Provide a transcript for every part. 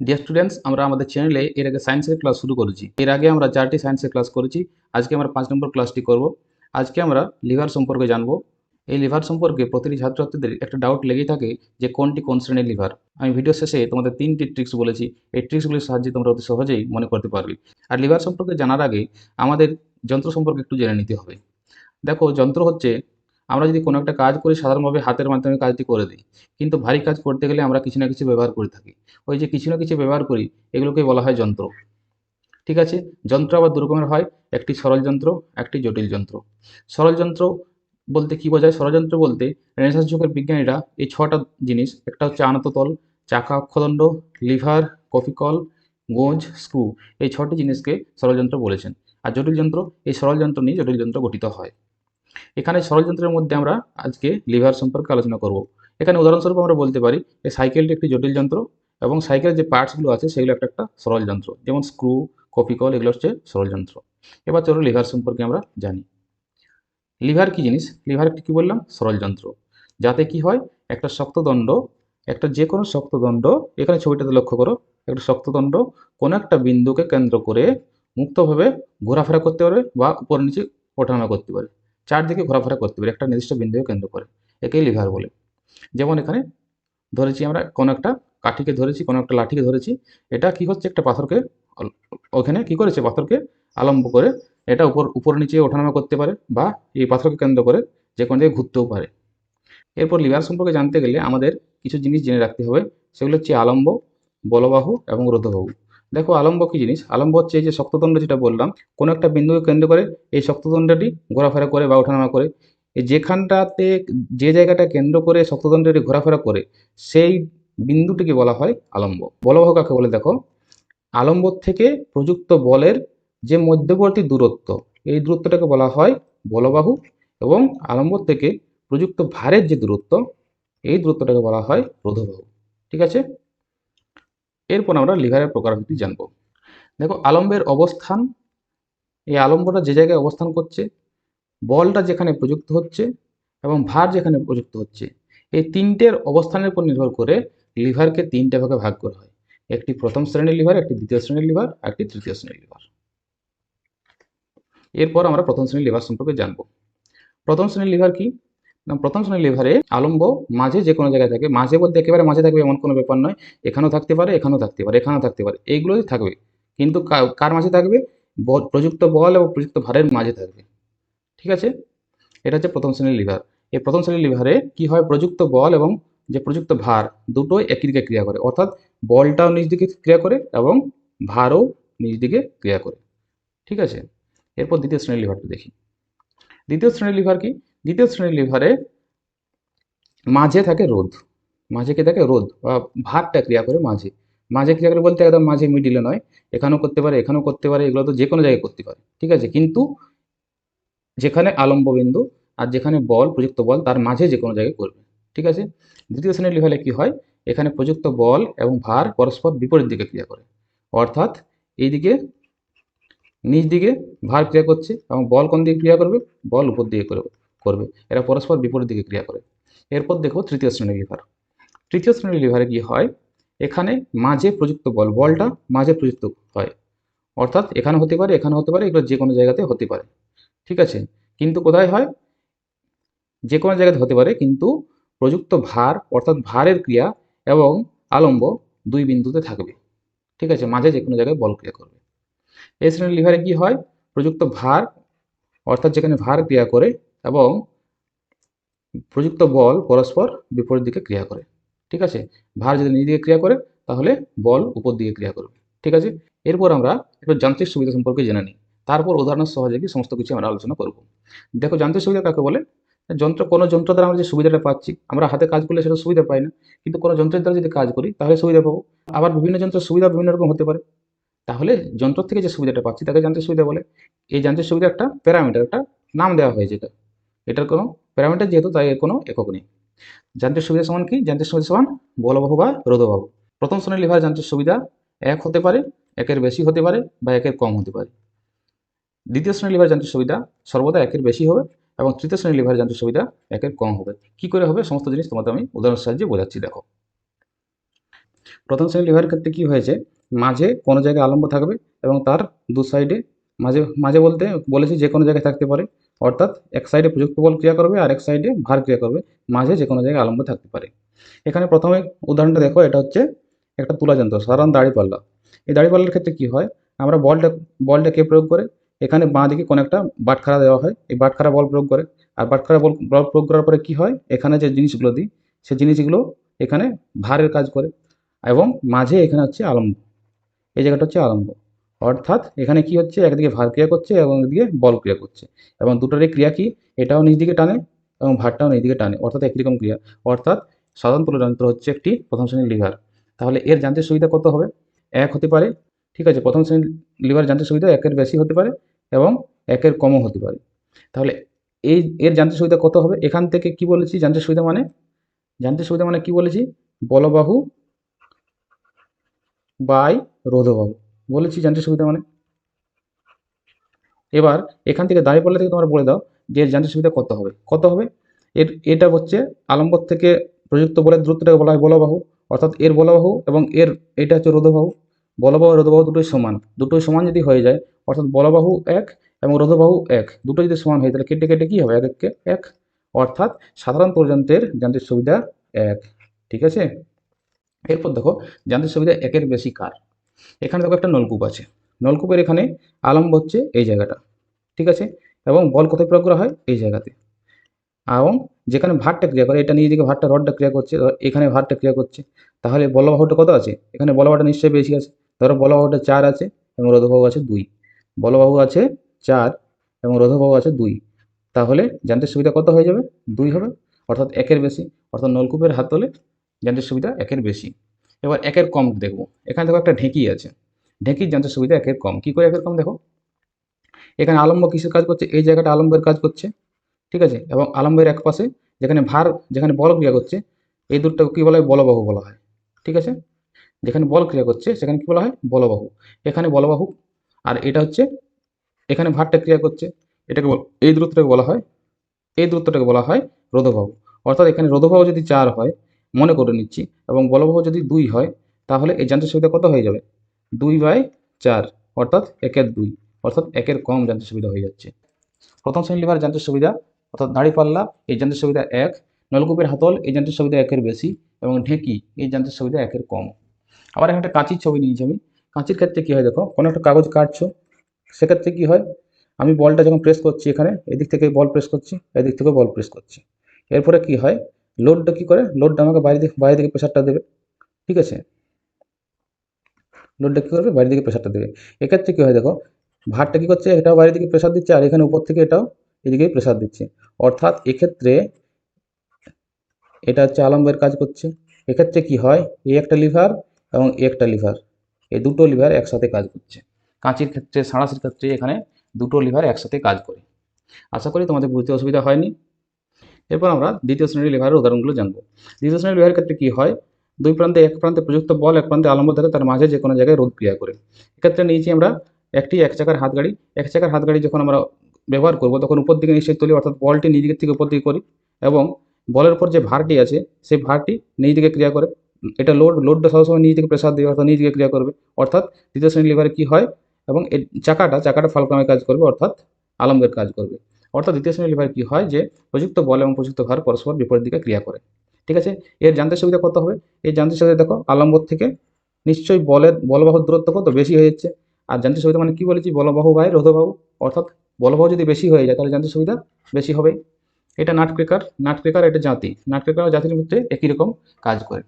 Dear students আমরা আমাদের চ্যানেলে এর আগে সায়েন্সের ক্লাস শুরু করেছি। এর আগে আমরা চারটি সায়েন্সের ক্লাস করেছি। আজকে আমরা পাঁচ নম্বর ক্লাসটি করব। আজকে আমরা লিভার সম্পর্কে জানব। এই লিভার সম্পর্কে প্রতিটি ছাত্রছাত্রীদের একটা ডাউট লেগেই থাকে যে কোনটি কোন শ্রেণির লিভার আমি ভিডিও শেষে তোমাদের তিনটি ট্রিক্স বলেছি। এই ট্রিক্সগুলির সাহায্যে তোমরা অতি সহজেই মনে করতে পারবে। আর লিভার সম্পর্কে জানার আগে আমাদের যন্ত্র সম্পর্কে একটু জেনে নিতে হবে। দেখো, যন্ত্র হচ্ছে আমরা যদি কোনো একটা কাজ করি, সাধারণভাবে হাতের মাধ্যমে কাজটি করে দিই। কিন্তু ভারী কাজ করতে গেলে আমরা কিছু না কিছু ব্যবহার করে থাকি। ওই যে কিছু না কিছু ব্যবহার করি এগুলোকে বলা হয় যন্ত্র। ঠিক আছে? যন্ত্র আবার দু রকমের হয়। একটি সরল যন্ত্র, একটি জটিল যন্ত্র। সরল যন্ত্র বলতে কি বোঝায়? ষড়যন্ত্র বলতে রেনেসাস যুগের বিজ্ঞানীরা এই ছটা জিনিস, একটা হচ্ছে আনততল, চাকা অক্ষদণ্ড, লিভার কফিকল গোঁজ, স্ক্রু, এই ছটি জিনিসকে সরল যন্ত্র বলেছেন। আর জটিল যন্ত্র, এই সরল যন্ত্র নিয়ে জটিল যন্ত্র গঠিত হয়। এখানে সরল যন্ত্রের মধ্যে আমরা আজকে লিভার সম্পর্কে আলোচনা করব। এখানে উদাহরণস্বরূপ আমরা বলতে পারি এই সাইকেলটি একটি জটিল যন্ত্র এবং সাইকেলের যে পার্টসগুলো আছে সেগুলো একটা একটা সরল যন্ত্র যেমন স্ক্রু, কপিকল এগুলো হচ্ছে সরল যন্ত্র এবার চলো লিভার সম্পর্কে আমরা জানি। লিভার কি জিনিস? লিভার একটি কী বললাম? সরল যন্ত্র যাতে কি হয়? একটা শক্তদণ্ড একটা যে কোনো শক্তদণ্ড এখানে ছবিটাতে লক্ষ্য করো, একটা শক্তদণ্ড কোনো একটা বিন্দুকে কেন্দ্র করে মুক্তভাবে ঘোরাফেরা করতে পারে বা উপর নিচে ওঠানামা করতে পারে। চারদিকে ঘোরাফেরা করতে পারে, একটা নির্দিষ্ট বিন্দুকে কেন্দ্র করে। একেই লিভার বলে। যেমন এখানে ধরেছি আমরা কোনো একটা কাঠিকে ধরেছি, কোনো একটা লাঠিকে ধরেছি, এটা কি হচ্ছে একটা পাথরকে, ওখানে কি করেছে পাথরকে আলম্ব করে, এটা উপর উপর নিচে ওঠানামা করতে পারে বা এই পাথরকে কেন্দ্র করে যে কোনো জায়গায় ঘুরতেও পারে। এরপর লিভার সম্পর্কে জানতে গেলে আমাদের কিছু জিনিস জেনে রাখতে হবে, সেগুলো হচ্ছে আলম্ব, বলবাহু এবং রোধবাহু। দেখো আলম্ব কি জিনিস? আলম্ব হচ্ছে এই যে শক্তদণ্ড যেটা বললাম, কোনো একটা বিন্দুকে কেন্দ্র করে এই শক্তদণ্ডটি ঘোরাফেরা করে বা ওঠানামা করে যেখানটাতে যে জায়গাটা কেন্দ্র করে শক্তদণ্ডটি ঘোরাফেরা করে, সেই বিন্দুটিকে বলা হয় আলম্ব। বলবাহু কাকে বলে দেখো? আলম্ব থেকে প্রযুক্ত বলের যে মধ্যবর্তী দূরত্ব, এই দূরত্বটাকে বলা হয় বলবাহু এবং আলম্ব থেকে প্রযুক্ত ভারের যে দূরত্ব, এই দূরত্বটাকে বলা হয় রোধবাহু। ঠিক আছে? এরপর আমরা লিভারের প্রকারভেদটি জানব। দেখো, আলম্বের অবস্থান, এই আলম্বটা যে জায়গায় অবস্থান করছে, বলটা যেখানে প্রযুক্ত হচ্ছে এবং ভার যেখানে প্রযুক্ত হচ্ছে, এই তিনটের অবস্থানের উপর নির্ভর করে লিভারকে তিনটে ভাগে ভাগ করা হয়। একটি প্রথম শ্রেণির লিভার, একটি দ্বিতীয় শ্রেণির লিভার একটি তৃতীয় শ্রেণির লিভার। এরপর আমরা প্রথম শ্রেণির লিভার সম্পর্কে জানব। প্রথম শ্রেণির লিভার কি? প্রথম শ্রেণির লিভারে আলম্ব, মাঝে যে কোনো জায়গায় থাকে। মাঝে বলতে একেবারে মাঝে থাকবে এমন কোনো ব্যাপার নয়। এখানেও থাকতে পারে, এখানেও থাকতে পারে, এখানেও থাকতে পারে। এইগুলোই থাকবে। কিন্তু কার মাঝে থাকবে? প্রযুক্ত বল এবং প্রযুক্ত ভারের মাঝে থাকবে। ঠিক আছে? এটা হচ্ছে প্রথম শ্রেণির লিভার এই প্রথম শ্রেণির লিভারে কি হয়? প্রযুক্ত বল এবং যে প্রযুক্ত ভার, দুটোই একই দিকে ক্রিয়া করে। অর্থাৎ বলটাও নিজ দিকে ক্রিয়া করে এবং ভারও নিজ দিকে ক্রিয়া করে। ঠিক আছে? এরপর দ্বিতীয় শ্রেণির লিভারটা দেখি। দ্বিতীয় শ্রেণির লিভার কি? দ্বিতীয় শ্রেণির লিভারে মাঝে থাকে রোধ। মাঝে কি থাকে? রোধ বা ভারটা ক্রিয়া করে মাঝে। মাঝে ক্রিয়া করে বলতে একদম মাঝে মিডিলে নয়। এখানেও করতে পারে, এখানেও করতে পারে, এগুলো তো যে কোনো জায়গায় করতে পারে। ঠিক আছে? কিন্তু যেখানে আলম্ব বিন্দু আর যেখানে বল, প্রযুক্ত বল, তার মাঝে যে কোনো জায়গায় করবে। ঠিক আছে? দ্বিতীয় শ্রেণির লিভারে কি হয়? এখানে প্রযুক্ত বল এবং ভার পরস্পর বিপরীত দিকে ক্রিয়া করে। অর্থাৎ এইদিকে, নিচ দিকে ভার ক্রিয়া করছে এবং বল কোন দিকে ক্রিয়া করবে? বল উপর দিকে করবে। করবে। এরা পরস্পর বিপরীত দিকে ক্রিয়া করে। এরপর দেখো তৃতীয় শ্রেণির লিভার। তৃতীয় শ্রেণির লিভারে কি হয়? এখানে মাঝে প্রযুক্ত বল, বলটা মাঝে প্রযুক্ত হয়। অর্থাৎ এখানে হতে পারে, এখানে হতে পারে, এগুলো যে কোনো জায়গাতে হতে পারে। ঠিক আছে? কিন্তু কোথায় হয়? যে কোনো জায়গাতে হতে পারে, কিন্তু প্রযুক্ত ভার, অর্থাৎ ভারের ক্রিয়া এবং আলম্ব দুই বিন্দুতে থাকবে। ঠিক আছে? মাঝে যে কোনো জায়গায় বল ক্রিয়া করবে। এই শ্রেণির লিভারে কি হয়? প্রযুক্ত ভার, অর্থাৎ যেখানে ভার ক্রিয়া করে এবং প্রযুক্ত বল পরস্পর বিপরীত দিকে ক্রিয়া করে, ঠিক আছে? ভার যদি নিজ দিকে ক্রিয়া করে, তাহলে বল উপর দিকে ক্রিয়া করবে, ঠিক আছে? এরপর আমরা একটু যান্ত্রিক সুবিধা সম্পর্কে জেনে নিই। তারপর উদাহরণের সহজে কি সমস্ত কিছু আমরা আলোচনা করব। দেখো, যান্ত্রিক সুবিধা কাকে বলে? যন্ত্র, কোনো যন্ত্র দ্বারা আমরা যে সুবিধাটা পাচ্ছি, আমরা হাতে কাজ করলে সেটা সুবিধা পাই না, কিন্তু কোনো যন্ত্রের দ্বারা যদি কাজ করি, তাহলে সুবিধা পাবো। আবার বিভিন্ন যন্ত্রের সুবিধা বিভিন্ন রকম হতে পারে। তাহলে যন্ত্র থেকে যে সুবিধাটা পাচ্ছি, তাকে যান্ত্রিক সুবিধা বলে। এই যান্ত্রিক সুবিধা একটা প্যারামিটার, একটা নাম দেওয়া হয়েছে এটার কোনো প্যারামিটার যেহেতু, তাই কোনো একক নেই। যান্ত্রিক সুবিধা সমান কি? যান্ত্রিক সুবিধা সমান বলবাহু বা রোধবাহু। প্রথম শ্রেণির লিভার যান্ত্রিক সুবিধা এক হতে পারে, একের বেশি হতে পারে বা একের কম হতে পারে। দ্বিতীয় শ্রেণির লিভার যান্ত্রিক সুবিধা সর্বদা একের বেশি হবে এবং তৃতীয় শ্রেণির লিভার যান্ত্রিক সুবিধা একের কম হবে। কি করে হবে? সমস্ত জিনিস তোমাদের আমি উদাহরণের সাহায্যে বোঝাচ্ছি, দেখো। প্রথম শ্রেণির লিভারের ক্ষেত্রে কি হয়েছে? মাঝে কোনো জায়গায় আলম্ব থাকবে এবং তার দু সাইডে মাঝে মাঝে বলতে বলেছি যে কোনো জায়গায় থাকতে পারে। অর্থাৎ এক সাইডে প্রযুক্ত বল ক্রিয়া করবে আর এক সাইডে ভার ক্রিয়া করবে। মাঝে যে কোনো জায়গায় আলম্ব থাকতে পারে। এখানে প্রথমে উদাহরণটা দেখো, এটা হচ্ছে একটা তুলা যন্ত্র, সাধারণ দাড়িপাল্লা এই দাড়িপাল্লার ক্ষেত্রে কি হয়? আমরা বলটা বলটা কে প্রয়োগ করে? এখানে বাঁ দিকে কোনো একটা বাটখারা দেওয়া হয়। এই বাটখারা বল প্রয়োগ করে। আর বাটখারা বল বল প্রয়োগ করার পরে কি হয়? এখানে যে জিনিসগুলো দিই সেই জিনিসগুলো এখানে ভারের কাজ করে। এবং মাঝে এখানে হচ্ছে আলম্ব। এই জায়গাটা হচ্ছে আলম্ব। অর্থাৎ এখানে কি হচ্ছে? একদিকে ভার ক্রিয়া করছে এবং একদিকে বল ক্রিয়া করছে। এবং দুটোরই ক্রিয়া কি? এটাও নিজ দিকে টানে এবং ভারটাও নিজ দিকে টানে। অর্থাৎ একই রকম ক্রিয়া। অর্থাৎ সাধারণ তুলযন্ত্র হচ্ছে একটি প্রথম শ্রেণির লিভার। তাহলে এর যান্ত্রিক সুবিধা কত হবে? এক হতে পারে। ঠিক আছে, প্রথম শ্রেণির লিভার যান্ত্রিক সুবিধা একের বেশি হতে পারে এবং একের কমও হতে পারে। তাহলে এই, এর যান্ত্রিক সুবিধা কত হবে? এখান থেকে কি বলেছি? যান্ত্রিক সুবিধা মানে? যান্ত্রিক সুবিধা মানে কি বলেছি? বলবাহু বাই রোধবাহু। বলেছি যান্ত্রিক সুবিধা মানে। এবার এখান থেকে দাঁড়িয়ে পড়লে থেকে তোমরা বলে দাও যে যান্ত্রিক সুবিধা কত হবে। কত হবে? এর, এটা হচ্ছে আলম্বর থেকে প্রযুক্ত বলের দূরত্বটাকে বলা হয় বলবাহু, অর্থাৎ এর বলবাহু এবং এর, এটা হচ্ছে রোধবাহু। বলবাহু রোধবাহু দুটোই সমান। দুটোই সমান যদি হয়ে যায়, অর্থাৎ বলবাহু এক এবং রোধবাহু এক, দুটো যদি সমান হয়, তাহলে কেটে কেটে কী হবে? এক এককে এক। অর্থাৎ সাধারণ পর্যন্তের যান্ত্রিক সুবিধা এক। ঠিক আছে? এরপর দেখো যান্ত্রিক সুবিধা একের বেশি কার? এখানে দেখো একটা নলকূপ আছে। নলকূপের এখানে আলম্ব হচ্ছে এই জায়গাটা, ঠিক আছে? এবং বল কোথায় প্রয়োগ করা হয়? এই জায়গাতে। এবং যেখানে ভারটা ক্রিয়া করে, এটা নিয়ে দিকে ভারটা রডটা ক্রিয়া করছে এখানে ভারটা ক্রিয়া করছে, তাহলে বলবাহুটা কত আছে? এখানে বলবাহুটা নিশ্চয়ই বেশি আছে। ধরো বলবাহুটা চার আছে এবং রোধবাহু আছে দুই। বলবাহু আছে চার এবং রোধবাহু আছে দুই। তাহলে যান্ত্রিক সুবিধা কত হয়ে যাবে? দুই হবে, অর্থাৎ একের বেশি। অর্থাৎ নলকূপের হাত তোলে যান্ত্রিক সুবিধা একের বেশি। এবার একের কম দেখব। এখানে দেখো একটা ঢেঁকি আছে। ঢেঁকির যান্ত্রিক সুবিধা একের কম। কী করে একের কম দেখো? এখানে আলম্ব কিসের কাজ করছে? এই জায়গাটা আলম্বের কাজ করছে। ঠিক আছে? এবং আলম্বের এক পাশে যেখানে ভার, যেখানে বল ক্রিয়া করছে, এই দুটোকে কী বলা হয়? বলবাহু বলা হয়। ঠিক আছে? যেখানে বল ক্রিয়া করছে, সেখানে কী বলা হয়? বলবাহু। এখানে বলবাহু আর এটা হচ্ছে, এখানে ভারটা ক্রিয়া করছে। এটাকে এই দূরত্বটাকে বলা হয়, এই দূরত্বটাকে বলা হয় রোধবাহু। অর্থাৎ এখানে রোধবাহু যদি চার হয় মনে করে নিচ্ছি। এবং বলবাহু যদি দুই হয়, তাহলে এই যান্ত্রিক সুবিধা কত হয়ে যাবে? দুই বাই চার, অর্থাৎ একের দুই, অর্থাৎ একের কম যান্ত্রিক সুবিধা হয়ে যাচ্ছে। প্রথম শ্রেণি লিভার যান্ত্রিক সুবিধা, অর্থাৎ দাড়িপাল্লা এই যান্ত্রিক সুবিধা এক, নলকূপের হাতল, এই যান্ত্রিক সুবিধা একের বেশি, এবং ঢেঁকি, এই যান্ত্রিক সুবিধা একের কম। আবার এখানে একটা কাঁচির ছবি নিয়েছি আমি। কাঁচির ক্ষেত্রে কী হয় দেখো, কোনো একটা কাগজ কাটছো, সেক্ষেত্রে কী হয়, আমি বলটা যখন প্রেস করছি এখানে, এদিক থেকে বল প্রেস করছি, এদিক থেকে বল প্রেস করছি। এরপরে কি হয় লোডটা কি করে? লোডটা আমাকে বাইরে দিকে বাইরে দিকে প্রেশারটা দেবে। ঠিক আছে? লোডটা কী করবে? বাইরে দিকে প্রেশারটা দেবে। এক্ষেত্রে কী হয় দেখো, ভারটা কী করছে? এটাও বাইরে দিকে প্রেশার দিচ্ছে আর এখানে উপর থেকে এটাও এদিকে প্রেশার দিচ্ছে। অর্থাৎ এক্ষেত্রে এটা হচ্ছে আলম্বের কাজ করছে। এক্ষেত্রে কি হয়? এই একটা লিভার এবং একটা লিভার এই দুটো লিভার একসাথে কাজ করছে। কাঁচির ক্ষেত্রে, সাঁড়াশির ক্ষেত্রে এখানে দুটো লিভার একসাথে কাজ করে। আশা করি তোমাদের বুঝতে অসুবিধা হয়নি। এরপর আমরা দ্বিতীয় শ্রেণির লিভারের উদাহরণগুলো জানব। দ্বিতীয় শ্রেণির লিভারের ক্ষেত্রে কি হয়? দুই প্রান্তে এক প্রান্তে প্রযুক্ত বল, এক প্রান্তে আলম্ব থাকে তার মাঝে যে কোনো জায়গায় রোধ ক্রিয়া করে। এক্ষেত্রে নিয়েছি আমরা একটি এক চাকার হাত গাড়ি। এক চাকার হাত গাড়ি যখন আমরা ব্যবহার করব, তখন উপর দিকে নিশ্চয়ই তুলি অর্থাৎ বলটি নিজের থেকে উপর দিকে করি এবং বলের উপর যে ভারটি আছে, সেই ভারটি নিজ দিকে ক্রিয়া করে। এটা লোড লোডটা সবসময় নিজ দিকে প্রেসার দেবে অর্থাৎ নিজ দিকে ক্রিয়া করবে। অর্থাৎ দ্বিতীয় শ্রেণির লিভারে কী হয়? এবং চাকাটা চাকাটা ফালক্রমে কাজ করবে, অর্থাৎ আলম্বের কাজ করবে। অর্থাৎ দ্বিতীয় শ্রেণির লিভার কী হয়? যে প্রযুক্ত বল এবং প্রযুক্ত ভার পরস্পর বিপরীত দিকে ক্রিয়া করে। ঠিক আছে? এর যান্ত্রিক সুবিধা কত হবে? এই যান্ত্রিক সুবিধা দেখো, আলম্বর থেকে নিশ্চয়ই বলের বলবাহুর দূরত্ব কত? বেশি হয়ে যাচ্ছে। আর যান্ত্রিক সুবিধা মানে কী বলেছি? বলবাহু বাই রোধবাহু। অর্থাৎ বলবাহু যদি বেশি হয়ে যায়, তাহলে যান্ত্রিক সুবিধা বেশি হবে। এটা নাট ক্রেকার নাট ক্রেকার এটা জাতি। নাট ক্রেকার ও জাতির মধ্যে একই রকম কাজ করে।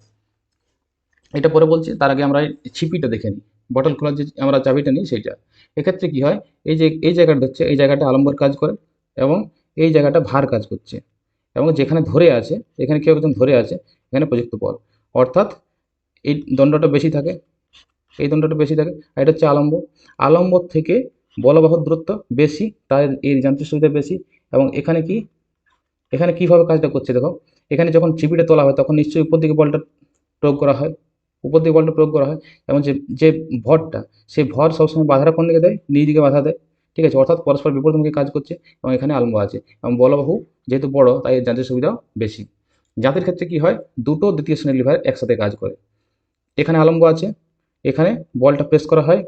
এটা পরে বলছি, তার আগে আমরা ছিপিটা দেখে নিই। বটল খোলার যে আমরা চাবিটা নিই, সেইটা। এক্ষেত্রে কি হয়? এই যে, এই জায়গাটা হচ্ছে, এই জায়গাটা আলম্বর কাজ করে। এবং এই জায়গাটা ভার কাজ করছে। এবং যেখানে ধরে আছে, এখানে কেউ একজন ধরে আছে, এখানে প্রযুক্ত বল। অর্থাৎ এই দণ্ডটা বেশি থাকে, এই দণ্ডটা বেশি থাকে, আর এটা হচ্ছে আলম্ব। আলম্ব থেকে বলবাহুর দূরত্ব বেশি, তার এই যান্ত্রিক সুবিধা বেশি, এবং এখানে কি, এখানে কীভাবে কাজটা করছে দেখো, এখানে যখন চিপিটা তোলা হয়, তখন নিশ্চয়ই উপর দিকে বলটা প্রয়োগ করা হয়, উপর দিকে বলটা প্রয়োগ করা হয়, এবং যে যে ভরটা, সেই ভর সবসময় বাধাটা কোন দিকে দেয়? নিজ দিকে বাধা দেয়। ঠিক আছে? অর্থাৎ পরস্পর বিপরীতমুখী কাজ করছে এবং এখানে আলম্ব আছে। এবং বলবাহু যেহেতু বড়, তাই যান্ত্রিক সুবিধাও বেশি। জাতির ক্ষেত্রে কি হয়? দুটো দ্বিতীয় শ্রেণির লিভার একসাথে কাজ করে। এখানে আলম্ব আছে, এখানে বলটা প্রেস করা হয়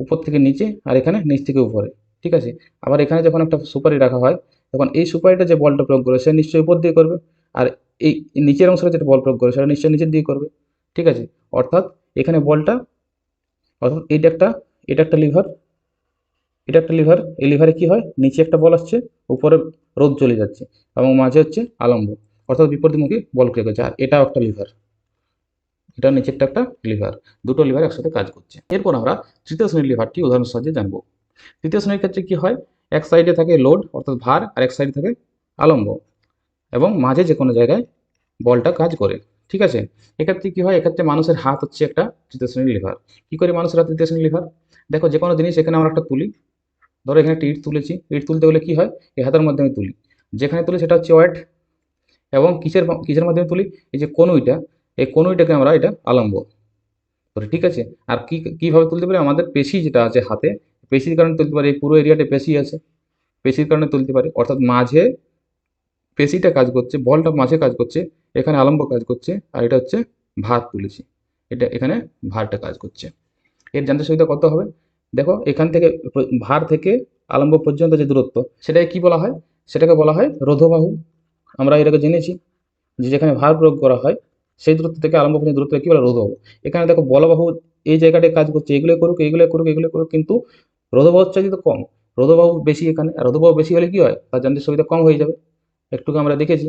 উপর থেকে নিচে আর এখানে নিচ থেকে উপরে। ঠিক আছে? আবার এখানে যখন একটা সুপারি রাখা হয়, তখন এই সুপারিটা যে বলটা প্রয়োগ করবে, সে নিশ্চয়ই উপর দিয়ে করবে। আর এই নিচের অংশটা যেটা বল প্রয়োগ করবে সেটা নিশ্চয়ই নিচের দিয়ে করবে। ঠিক আছে? অর্থাৎ এখানে বলটা, অর্থাৎ এটা একটা এটা একটা লিভার এটা একটা লিভার, এই লিভারে কি হয়? নিচে একটা বল আসছে, উপরে রোদ চলে যাচ্ছে এবং মাঝে হচ্ছে আলম্ব, অর্থাৎ বিপরীতমুখী বল ক্রিয়া করছে, আর এটাও একটা লিভার। এটা নিচেরটা একটা লিভার, দুটো লিভার একসাথে কাজ করছে। এরপর আমরা তৃতীয় শ্রেণির লিভারটি উদাহরণ সাহায্যে জানব। তৃতীয় শ্রেণির ক্ষেত্রে কি হয়? এক সাইডে থাকে লোড অর্থাৎ ভার, আর এক সাইডে থাকে আলম্ব এবং মাঝে যে কোনো জায়গায় বলটা কাজ করে। ঠিক আছে? এক্ষেত্রে কি হয়? এক্ষেত্রে মানুষের হাত হচ্ছে একটা তৃতীয় শ্রেণির লিভার। কি করে মানুষের হাত তৃতীয় শ্রেণির লিভার? দেখো যে কোনো জিনিস এখানে আমরা একটা তুলি। ধরো এখানে একটা ইট তুলেছি ইট তুলতে গেলে কী হয়? এই হাতের মাধ্যমে তুলি। যেখানে তুলি সেটা হচ্ছে ওয়েট এবং কিসের কিসের মাধ্যমে তুলি? এই যে কনুইটা, এই কনুইটাকে আমরা এটা আলম্ব। ধরি, ঠিক আছে? আর কি, কীভাবে তুলতে পারি? আমাদের পেশি যেটা আছে হাতে, পেশির কারণে তুলতে পারি, এই পুরো এরিয়াতে পেশি আছে। পেশির কারণে তুলতে পারি। অর্থাৎ মাঝে পেশিটা কাজ করছে, বলটা মাঝে কাজ করছে, এখানে আলম্ব কাজ করছে, আর এটা হচ্ছে ভার তুলেছি। এটা এখানে ভারটা কাজ করছে। এর জানতে সুবিধা কত হবে? দেখো, এখান থেকে ভার থেকে আলম্ব পর্যন্ত যে দূরত্ব, সেটাকে কি বলা হয়? সেটাকে বলা হয় রোধবাহু। আমরা এটাকে জেনেছি যে যেখানে ভার প্রয়োগ করা হয়, সেই দূরত্ব থেকে আলম্ব পর্যন্ত দূরত্ব কি বলে? রোধবাহু। এখানে দেখো, বলবাহু এই জায়গাটায় কাজ করছে এগুলো করুক এগুলো করুক এগুলো করুক, কিন্তু রোধবাহুর চাইতে কম। রোধবাহু বেশি এখানে, আর রোধবাহু বেশি হলে কি হয়? তার জানতে সুবিধা কম হয়ে যাবে। একটুকু আমরা দেখেছি।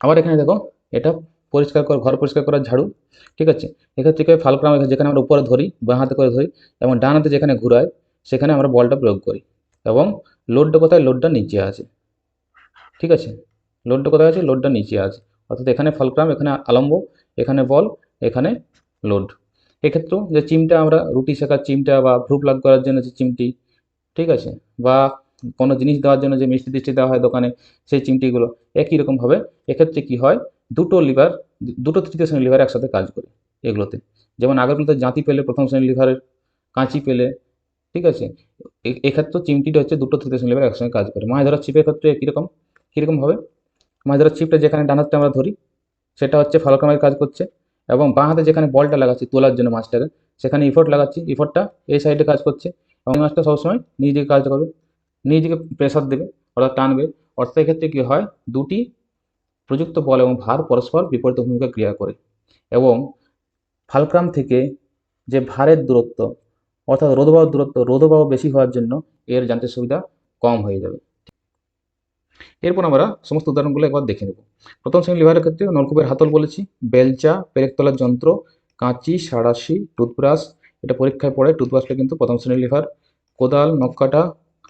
আবার এখানে দেখো, এটা পরিষ্কার কর, ঘর পরিষ্কার করার ঝাড়ু, ঠিক আছে? এক্ষেত্রে কি ফালক্রাম যেখানে আমরা উপরে ধরি, বাঁ হাতে করে ধরি, এবং ডান হাতে যেখানে ঘুরাই, সেখানে আমরা বলটা প্রয়োগ করি। এবং লোডটা কোথায়? লোডটা নিচে আছে। ঠিক আছে? লোডটা কোথায় আছে? লোডটা নিচে আছে। অর্থাৎ এখানে ফলক্রাম, এখানে আলম্ব, এখানে বল, এখানে লোড। এক্ষেত্রেও যে চিমটা আমরা, রুটি শেখার চিমটা বা ভ্রু প্লাগ করার জন্য যে চিমটি, ঠিক আছে? বা কোনো জিনিস দেওয়ার জন্য যে মিষ্টি টিষ্টি দেওয়া হয় দোকানে, সেই চিমটিগুলো একই রকমভাবে। এক্ষেত্রে কি হয়? দুটো লিভার দুটো তৃতীয় শ্রেণির লিভার একসাথে কাজ করে এগুলোতে। যেমন আগেরগুলোতে জাঁতি পেলে প্রথম শ্রেণির লিভারের কাঁচি পেলে, ঠিক আছে? এক্ষেত্রে চিমটিটা হচ্ছে দুটো তৃতীয় শ্রেণির লিভার একসঙ্গে কাজ করে। মাছ ধরার ছিপের ক্ষেত্রে কীরকম কীরকম হবে? মাছ ধরার ছিপটা যেখানে ডান হাতে আমরা ধরি, সেটা হচ্ছে ফালকামের কাজ করছে এবং বাঁ হাতে যেখানে বলটা লাগাচ্ছি তোলার জন্য মাছটাকে, সেখানে ইফোর্ট লাগাচ্ছি। ইফোর্টটা এই সাইডে কাজ করছে এবং মাছটা সবসময় নিজেকে কাজ করবে নিজেকে প্রেশার দেবে অর্থাৎ টানবে। অর্থাৎ এক্ষেত্রে কী হয়? দুটি প্রযুক্ত বল এবং ভার পরস্পর বিপরীত ভূমিকা ক্রিয়া করে। এবং ফালক্রাম থেকে যে ভারের দূরত্ব, অর্থাৎ রোধবাহর দূরত্ব, রোধবাহ বেশি হওয়ার জন্য এর যান্ত্রিক সুবিধা কম হয়ে যাবে। এরপর আমরা সমস্ত উদাহরণগুলো একবার দেখে নেব। প্রথম শ্রেণি লিভারের ক্ষেত্রে নলকূপের হাতল বলেছি, বেলচা পেরেকতলার যন্ত্র, কাঁচি, সাড়াশি, টুথব্রাশ, এটা পরীক্ষায় পড়ে টুথব্রাশটা কিন্তু প্রথম শ্রেণির লিভার, কোদাল, নখকাটা,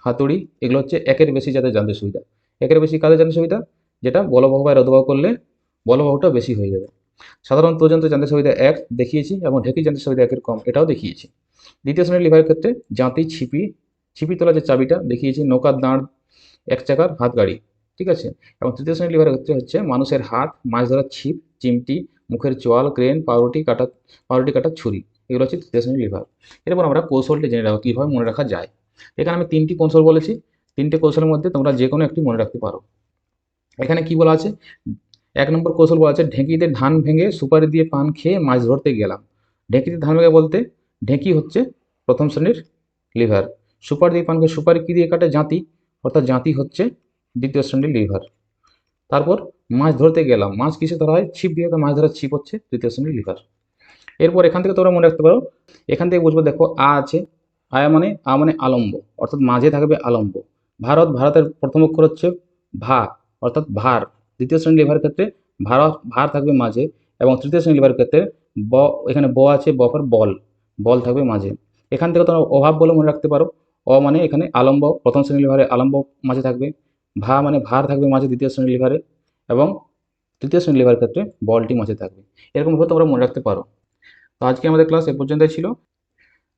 হাতুড়ি, এগুলো হচ্ছে একের বেশি যাদের জানতে সুবিধা। একের বেশি কাদের জানতে সুবিধা? যেটা বলবাহু বা রোধবাহু করলে বলবাহুটা বেশি হয়ে যাবে। সাধারণ পর্যন্ত জানতে সুবিধা এক, দেখিয়েছি এবং ঢেকি জানতে সুবিধা একের কম, এটাও দেখিয়েছি। দ্বিতীয় শ্রেণির লিভারের ক্ষেত্রে জাঁতি ছিপি ছিপি তোলা যে চাবিটা দেখিয়েছি নৌকার দাঁড়, এক চাকার হাত গাড়ি, ঠিক আছে? এবং তৃতীয় শ্রেণির লিভারের ক্ষেত্রে হচ্ছে মানুষের হাত, মাছ ধরার ছিপ, চিমটি, মুখের চোয়াল ক্রেন, পাউরুটি কাটা, পাউরুটি কাটার ছুরি, এগুলো হচ্ছে তৃতীয় শ্রেণির লিভার। এরপর আমরা কৌশলটি জেনে রাখো কীভাবে মনে রাখা যায়। এখানে আমি তিনটি কৌশল বলেছি, তিনটে কৌশলের মধ্যে তোমরা যে কোনো একটি মনে রাখতে পারো। এখানে কি বলা আছে? এক নম্বর কৌশল বলা আছে, ঢেঁকিতে ধান ভেঙে সুপারি দিয়ে পান খেয়ে মাছ ধরতে গেলাম। ঢেঁকিতে ধান ভেঙে বলতে, ঢেঁকি হচ্ছে প্রথম শ্রেণির লিভার। সুপারি দিয়ে পান খেয়ে সুপারি কী দিয়ে কাটে? জাঁতি। অর্থাৎ জাঁতি হচ্ছে দ্বিতীয় শ্রেণির লিভার। তারপর মাছ ধরতে গেলাম। মাছ কিসে ধরা হয়? ছিপ দিয়ে মাছ ধরার ছিপ হচ্ছে তৃতীয় শ্রেণির লিভার। এরপর এখান থেকে তোমরা মনে রাখতে পারো, এখান থেকে বুঝব, দেখো, আ আছে আয়া মানে আ মানে আলম্ব। অর্থাৎ মাঝে থাকবে আলম্ব। ভারত, ভারতের প্রথম অক্ষর হচ্ছে ভা। অর্থাৎ ভার, দ্বিতীয় শ্রেণি লিভারের ক্ষেত্রে ভারত ভার থাকবে মাঝে এবং তৃতীয় শ্রেণি লিভারের ক্ষেত্রে ব, এখানে ব আছে, ব ফর বল বল থাকবে মাঝে। এখান থেকে তোমরা অভাব বলে মনে রাখতে পারো। অ মানে এখানে আলম্ব, প্রথম শ্রেণি লিভারে আলম্ব মাঝে থাকবে। ভা মানে ভার থাকবে মাঝে দ্বিতীয় শ্রেণি লিভারে এবং তৃতীয় শ্রেণি লিভারের ক্ষেত্রে বলটি মাঝে থাকবে। এরকমভাবে তোমরা মনে রাখতে পারো। তো আজকে আমাদের ক্লাস এ পর্যন্তই ছিল।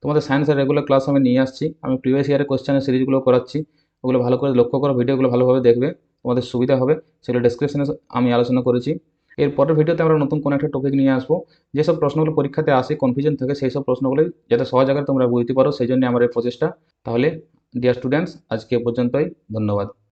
তোমাদের সায়েন্সের রেগুলার ক্লাস আমি নিয়ে আসছি। আমি প্রিভিয়াস ইয়ারের কোশ্চেনের সিরিজগুলো করাচ্ছি। ওগুলো ভালো করে লক্ষ্য করো ভিডিওগুলো ভালোভাবে দেখবে। তোমাদের সুবিধা হবে, সেটা ডিসক্রিপশনে আমি আলোচনা করেছি। এর পরের ভিডিওতে আমরা নতুন কোনো একটা টপিক নিয়ে আসব। যেসব প্রশ্নগুলো পরীক্ষাতে আসে কনফিউশন থাকে সেই সব প্রশ্নগুলোই যাতে সহজ আকারে তোমরা বুঝতে পারো সেই জন্য আমার এই প্রচেষ্টা। তাহলে ডিয়ার স্টুডেন্টস আজকে পর্যন্তই, ধন্যবাদ।